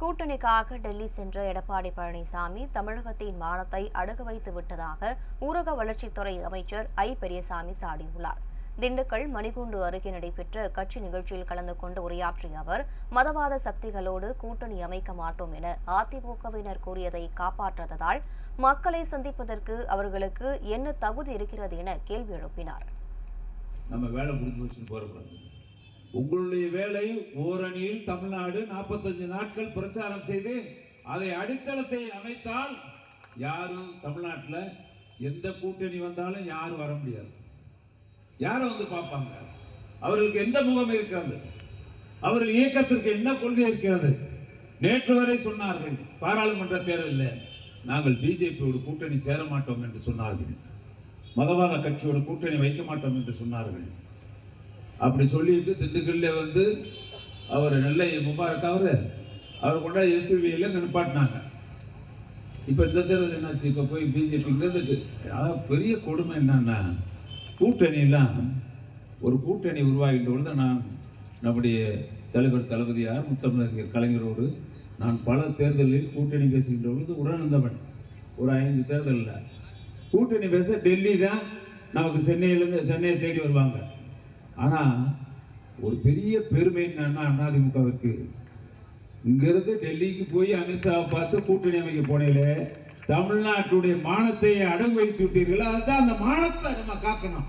கூட்டணிக்காக டெல்லி சென்ற எடப்பாடி பழனிசாமி தமிழகத்தின் மானத்தை அடகு வைத்து விட்டதாக ஊரக வளர்ச்சித்துறை அமைச்சர் ஐ. பெரியசாமி சாடியுள்ளார். திண்டுக்கல் மணிகூண்டு அருகே நடைபெற்ற கட்சி நிகழ்ச்சியில் கலந்து கொண்டு உரையாற்றிய அவர் மதவாத சக்திகளோடு கூட்டணி அமைக்க மாட்டோம் என அதிமுகவினர் கூறியதை காப்பாற்றாததால் மக்களை சந்திப்பதற்கு அவர்களுக்கு என்ன தகுதி இருக்கிறது என கேள்வி எழுப்பினார். உங்களுடைய வேலை ஓரணியில் தமிழ்நாடு நாற்பத்தஞ்சு நாட்கள் பிரச்சாரம் செய்து அதை அடித்தளத்தை அமைத்தால் யாரும் தமிழ்நாட்டில் எந்த கூட்டணி வந்தாலும் யாரும் வர முடியாது. யாரை வந்து பார்ப்பாங்க? அவர்களுக்கு எந்த முகம் இருக்கிறது? அவர்கள் இயக்கத்திற்கு என்ன கொள்கை இருக்கிறது? நேற்று வரை சொன்னார்கள் பாராளுமன்ற தேர்தலில் நாங்கள் பிஜேபியோட கூட்டணி சேர மாட்டோம் என்று சொன்னார்கள். மதவாத கட்சியோட கூட்டணி வைக்க மாட்டோம் என்று சொன்னார்கள். அப்படி சொல்லிட்டு திண்டுக்கல்ல வந்து அவர் நெல்லை முபாரக் அவர் அவர் கொண்டாடி எஸ்டிபியில் நிப்பாட்டினாங்க. இப்போ இந்த தேர்தல் என்னாச்சு? இப்போ போய் பிஜேபி இங்கேருந்து அதாவது பெரிய கொடுமை என்னன்னா கூட்டணியெல்லாம் ஒரு கூட்டணி உருவாகின்ற பொழுது நான் நம்முடைய தலைவர் தளபதியார் முத்தமிழர் கலைஞரோடு நான் பல தேர்தலில் கூட்டணி பேசுகின்ற பொழுது உடனிருந்தவன். ஒரு ஐந்து தேர்தலில். கூட்டணி பேச டெல்லி தான் நமக்கு சென்னையிலேருந்து சென்னையை தேடி வருவாங்க. ஆனால் ஒரு பெரிய பெருமை என்னன்னா அதிமுகவிற்கு இங்கிருந்து டெல்லிக்கு போய் அமித்ஷாவை பார்த்து கூட்டணி அமைக்க போனீங்களே தமிழ்நாட்டுடைய மானத்தை அடகு வைத்து விட்டீர்கள் அதுதான் அந்த மானத்தை நம்ம காக்கணும்.